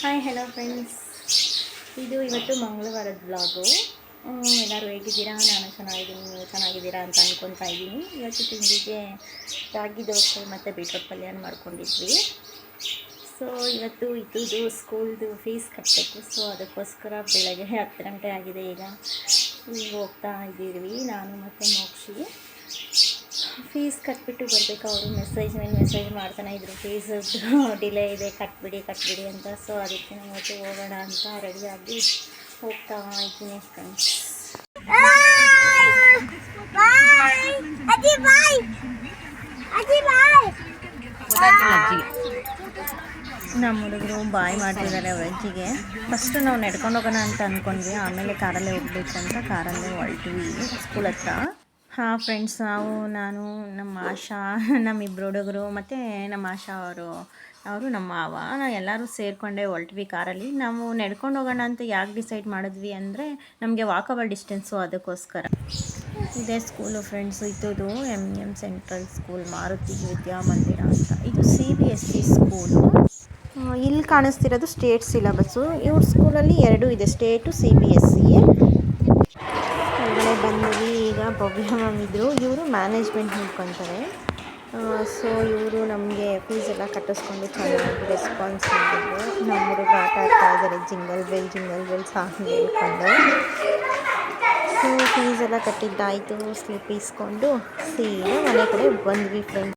Hi hello friends ಇದು ಇವತ್ತು ಮಂಗಳವಾರದ blog ಎಲ್ಲರೂ ಹೇಗಿದ್ದೀರಾ? ನಾನು ಚೆನ್ನಾಗಿದ್ದೀನಿ. ನೀವು ಚೆನ್ನಾಗಿದ್ದೀರಾ ಅಂತ ಅಂದ್ಕೊತಾ ಇದ್ದೀನಿ. ಇವತ್ತು ತಿಂಡಿಗೆ ರಾಗಿ ದೋಸೆ ಮತ್ತು ಬೀಟ್ರೋಟ್ ಪಲ್ಯ ಮಾಡ್ಕೊಂಡಿದ್ವಿ. ಸೊ ಇವತ್ತು ಇದು ಸ್ಕೂಲ್ದು ಫೀಸ್ ಕಟ್ಟಬೇಕು. ಸೊ ಅದಕ್ಕೋಸ್ಕರ ಬೆಳಗ್ಗೆ ಹತ್ತು ಗಂಟೆ ಆಗಿದೆ ಈಗ. ಈಗ ಹೋಗ್ತಾ ಇದ್ದೀವಿ. ನಾನು ಮತ್ತು ಮೋಕ್ಷಿ. ಫೀಸ್ ಕಟ್ಬಿಟ್ಟು ಬರಬೇಕು ಅವರು. ಮೆಸೇಜ್ ಮೇಲೆ ಮೆಸೇಜ್ ಮಾಡ್ತಾನೆ ಇದ್ರು. ಫೀಸ್ ಡಿಲೇ ಇದೆ, ಕಟ್ಬಿಡಿ ಕಟ್ಬಿಡಿ ಅಂತ. ಸೊ ಅದಕ್ಕೆ ನಾನು ಇವತ್ತು ಹೋಗೋಣ ಅಂತ ರೆಡಿಯಾಗಿ ಹೋಗ್ತಾ ಇದ್ದೀನಿ ಫ್ರೆಂಡ್ಸ್ ನಮ್ಮ ಹುಡುಗರು ಬಾಯ್ ಮಾಡ್ತಿದ್ದಾರೆ ವೆಜ್ಜಿಗೆ ಫಸ್ಟು ನಾವು ನಡ್ಕೊಂಡು ಹೋಗೋಣ ಅಂತ ಅಂದ್ಕೊಂಡ್ವಿ ಆಮೇಲೆ ಕಾರಲ್ಲೇ ಹೋಗ್ಬೇಕು ಅಂತ ಕಾರಲ್ಲೇ ಹೊರಟ್ವಿ. ಸ್ಕೂಲ್ ಹತ್ರ. ಹಾಂ ಫ್ರೆಂಡ್ಸ್ ನಾವು, ನಾನು, ನಮ್ಮ ಆಶಾ ನಮ್ಮಿಬ್ಬರು ಹುಡುಗರು, ಮತ್ತು ನಮ್ಮ ಆಶಾ ಅವರು ಅವರು ನಮ್ಮ ಮಾವ, ನಾವು ಎಲ್ಲರೂ ಸೇರಿಕೊಂಡೆ ಹೊರಟ್ವಿ ಕಾರಲ್ಲಿ. ನಾವು ನಡ್ಕೊಂಡು ಹೋಗೋಣ ಅಂತ ಯಾಕೆ ಡಿಸೈಡ್ ಮಾಡಿದ್ವಿ ಅಂದರೆ, ನಮಗೆ ವಾಕಬಲ್ ಡಿಸ್ಟೆನ್ಸು ಅದಕ್ಕೋಸ್ಕರ. ಇದೇ school friends ಇದ್ದುದು M M central school Maruti Vidyamandira ಅಂತ. ಇದು C B S C school ಇಲ್ಲಿ ಕಾಣಿಸ್ತಿರೋದು ಸ್ಟೇಟ್ ಸಿಲೆಬಸ್ಸು ಇವ್ರ ಸ್ಕೂಲಲ್ಲಿ ಎರಡೂ ಇದೆ state C B S C ಈಗ ಭವ್ಯ ಮ್ಯಾಮ್ ಇದ್ದರು ಇವರು ಮ್ಯಾನೇಜ್ಮೆಂಟ್ ನೋಡ್ಕೊತಾರೆ. ಸೊ ಇವರು ನಮಗೆ ಫೀಸ್ ಎಲ್ಲ ಕಟ್ಟಿಸ್ಕೊಂಡು ಚೆನ್ನಾಗಿ ರೆಸ್ಪಾನ್ಸ್ ಮಾಡಿದ್ರು. ನಮ್ಮ ಹುಡುಗ ಆಟ ಆಡ್ತಾ ಇದ್ದಾರೆ. Jingle bell jingle bell song ಹೇಳ್ಕೊಂಡು ಸೊ ಫೀಸ್ ಎಲ್ಲ ಕಟ್ಟಿದ್ದಾಯಿತು. ಸ್ಲಿಪ್ ಇಸ್ಕೊಂಡು ಸೀದಾ ಮನೆ ಕಡೆ ಬಂದ್ವಿ ಫ್ರೆಂಡ್